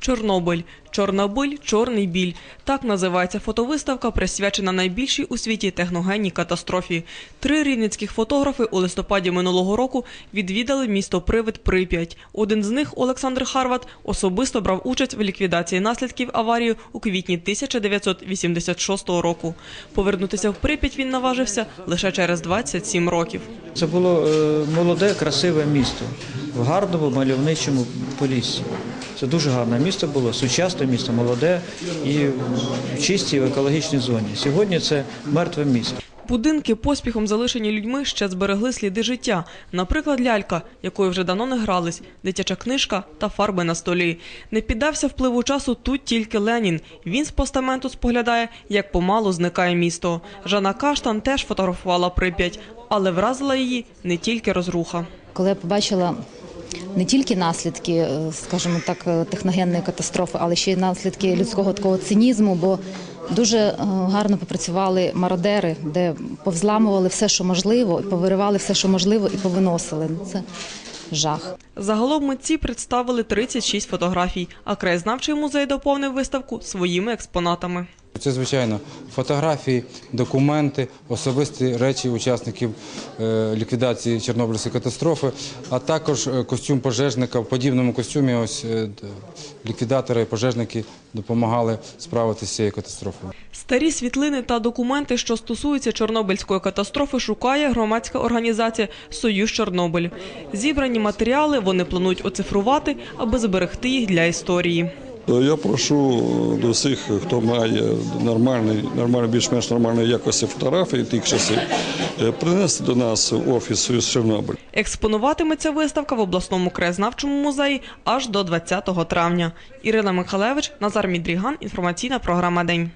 Чорнобиль. Чорнобиль, чорний біль. Так називається фотовиставка, присвячена найбільшій у світі техногенній катастрофі. Три рівненських фотографи у листопаді минулого року відвідали місто Привид Прип'ять. Один з них, Олександр Харват, особисто брав участь в ліквідації наслідків аварії у квітні 1986 року. Повернутися в Прип'ять він наважився лише через 27 років. Це було е, молоде, красиве місто в гарному мальовничому поліссі. Це дуже гарне місто було, сучасне місто, молоде і в чистій в екологічній зоні. Сьогодні це мертве місто. Будинки поспіхом залишені людьми ще зберегли сліди життя. Наприклад, лялька, якою вже давно не грались, дитяча книжка та фарби на столі. Не піддався впливу часу тут тільки Ленін. Він з постаменту споглядає, як помалу зникає місто. Жанна Каштан теж фотографувала Прип'ять, але вразила її не тільки розруха. Коли я побачила не тільки наслідки, е, скажімо так, е, техногенної катастрофи, але ще й наслідки людського такого цинізму, бо дуже е, гарно попрацювали мародери, де повзламували все, що можливо, і повиривали все, що можливо, і повиносили. Ну, Це жах. Загалом митці представили 36 фотографій, а краєзнавчий музей доповнив виставку своїми експонатами. Це, звичайно, фотографії, документи, особисті речі учасників е, ліквідації Чорнобильської катастрофи, а також е, костюм пожежника. В подібному костюмі ось е, ліквідатори, пожежники допомагали справитися з цією катастрофою. Старі світлини та документи, що стосуються Чорнобильської катастрофи, шукає громадська організація Союз Чорнобиль. Зібрані матеріали вони планують оцифрувати, аби зберегти їх для історії. Я прошу до всіх, хто має нормальний, нормальний, більш-менш нормальної якості фотографії тих часів, е, принести до нас в офіс Союз Чорнобиль. Експонуватиметься виставка в обласному краєзнавчому музеї аж до 20 травня. Ірина Михалевич, Назар Мідріган. Інформаційна програма День.